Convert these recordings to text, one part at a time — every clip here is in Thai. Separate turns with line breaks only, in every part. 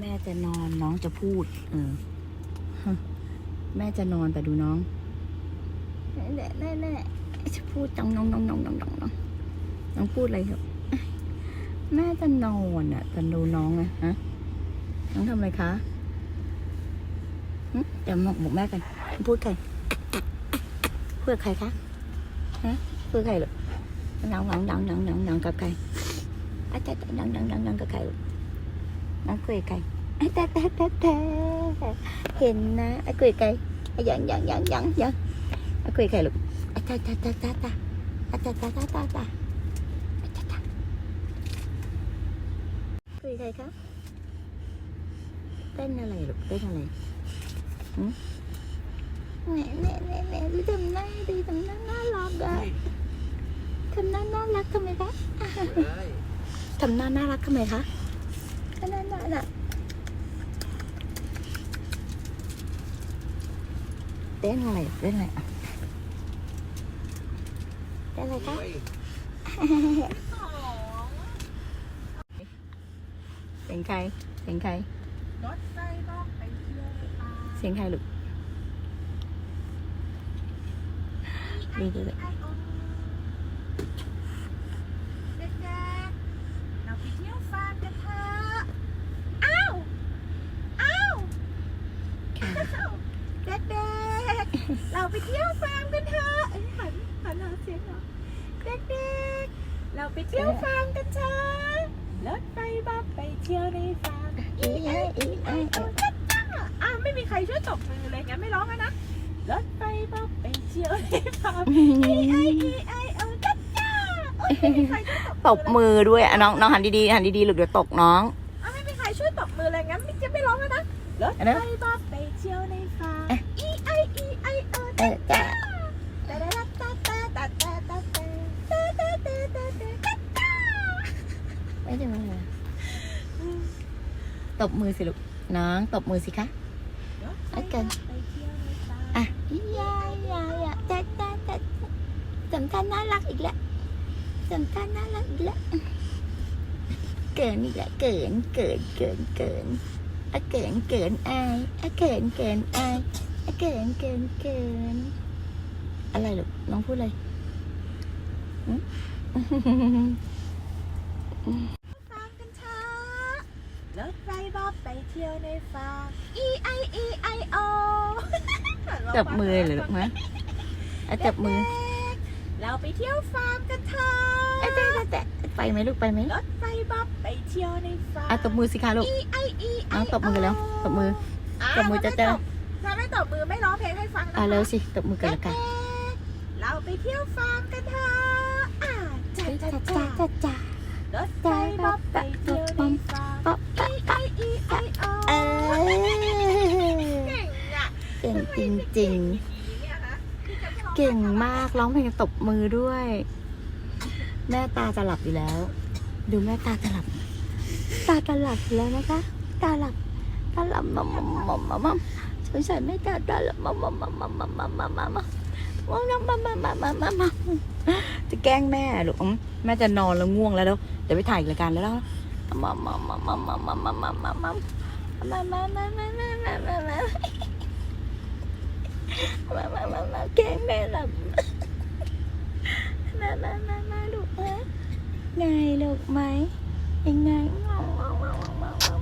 แม่จะนอนน้องจะพูด เออ แม่จะนอนแต่ดูน้องแน่แน่แน่จะพูดจังน้องน้องน้องน้องน้องน้องน้องพูดอะไรครับแม่จะนอนอะแต่ดูน้องนะฮะน้องทำอะไรคะเดี๋ยวบอกบแม่กันพูดใครเพื่อใครคะฮะเพื่อใครเหรอน้องน้องน้องน้องน้องน้องกับใครอาจารย์น้องน้องน้องน้องกับใครลูก น้องคุยกับใครไอ้แต่แต่แต่แต่เห็นนะไอ้คุยกับใครไอ้ยังยังยังยังยังไอ้คุยกับใครลูกไอ้ตาตาตาตาตาไอ้ตาตาตาตาตาไอ้ตาตาคุยกับใครครับเต้นอะไรลูกเต้นอะไรหืมแหน่แหน่แหน่แหน่ดูทำหน้าดีทำหน้าน่ารักอะทำหน้าน่ารักทำไมคะทำหน้าน่ารักทำไมคะ Đó. Đến này, đến này Đến này các
Tiếng khay, tiếng khay Tiếng khay được Đi đi đi. ที่ยวฟาร์มกันเถอะเอ้ยหันหันหาเสียงเหรอเด็กๆ เราไปเที่ยวฟาร์มกันเถอะรถไฟบอกไปเที่ยวในฟาร์ม
อีไออีไอ
เอาจ้าจ้าอะไม่มีใครช่วยตบมือเลยงั้นไม่ร้องแล้วนะรถไฟบอกไปเที่ยวในฟาร์ม E I E I O จ้าจ้าโอ๊ยไม่มีใครช่วย
ตบมือด้วยอะน้องน้องหันดีๆหันดีๆหลูกเดี๋ยวตกน้อง
อะไม่มีใครช่วยตบมือเลยงั้นไม่จะไม่ร้องแล้วนะรถไฟบอกไปเที่ยวใน I O
เอ
จ้า
อจ้า
จ้าตาตาตาตาตาตาตาตาตาตาตาตาจ้าจ้า
ไม่ใช่มือตบมือสิลูกน้องตบมือสิคะโอเค
บอกไปเที่ยวในฟาร์ม
อะยายยายอะจ้าจ้าจ้าสำคัญน่ารักอีกแล้วสำคัญน่ารักอีกแล้วเกินอีกแล้วเกินเกินเกินเกินอะเกินเกินอายอะเกินเกินอายอ เกินเกินเกินอะไรลูกน้องพูดเลยหึ
ฟาร์มกันเถอะรถไฟบอกไปเที่ยวในฟาร์ม E I E I O
จับมือเลยลูกมะอะจับมือ
เด็กๆเราไปเที่ยวฟาร์มกันเถอะ
เอ๊ะแต่แต่แต่ไปไหมลูกไปไหม
รถไฟบอกไปเที่ยวในฟาร์ม
อะตบมือสิคะลูก
E I E
น้องตบมือกันแล้วตบมือะตบมือจะจะ
ถ้าไม่ตบมือไม่ร้องเพลงให้ฟังนะ
อะ
คะ
เร็วสิตบมือกันละกัน
เด็กๆเราไปเที่ยวฟาร์มกันเถอะอ่าจ้าจ้า
จ้า
จ้า
จ้าจ้าร
ถไฟบอกไปเที่ยวในฟาร์ม
ป๊อป
E I E I O
เออ
เก่งอะ
เก่งจริง
เนี่ยนะพี่จะไม่ร้อง
ๆ เก่งมากร้องเพลงตบมือด้วย แม่ตาจะหลับอยู่แล้ว ดูแม่ตาจะหลับ ตาจะหลับอยู่แล้วนะคะ ตาหลับ ตาหลับมัมมัมมัมมัมมัม สงสัยแม่ตาตาหลับมัมมัมมัมมัมมัมมัมมัมมัมมัมมัมมัมมัมมัมมัมมัมจะแกล้งแม่ลูกอืมแม่จะนอนแล้วง่วงแล้วเดี๋ยวเดี๋ยวไปถ่ายรายการแล้วแล้วมัมมัมมัมมัมมัมมัมมัมมัมมัมมัมมัมมัมมัมมัมมัมมัมมัมมัมามามามาแกล้งแม่หลับมามามามาลูกนะไงลูกไหมยังไงงงงงงงงง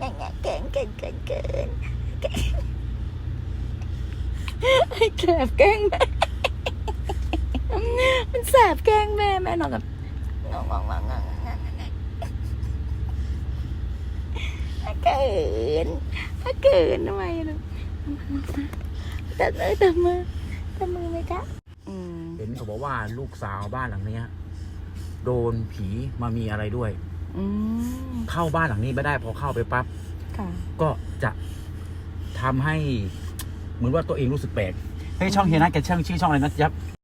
แก่งแก่งแก่งแก่งแก่งแก่ง แกล้งไอแสบแกล้งแม่มันแสบแกล้งแม่แม่นอนแบบงงงงงงงเกินถ้าเกินทำไมล่ะแต่เออแต่มือแต่มือไหมจ๊ะ
เห็นเขาบอกว่าลูกสาวบ้านหลังเนี้ย โดนผีมามีอะไรด้วยเข้าบ้านหลังนี้ไม่ได้พอเข้าไปปั๊บก็จะ ทำให้ เหมือนว่าตัวเองรู้สึกแปลกเฮ้ยช่องเฮียนะแกช่องชื่อช่องอะไรนะยับ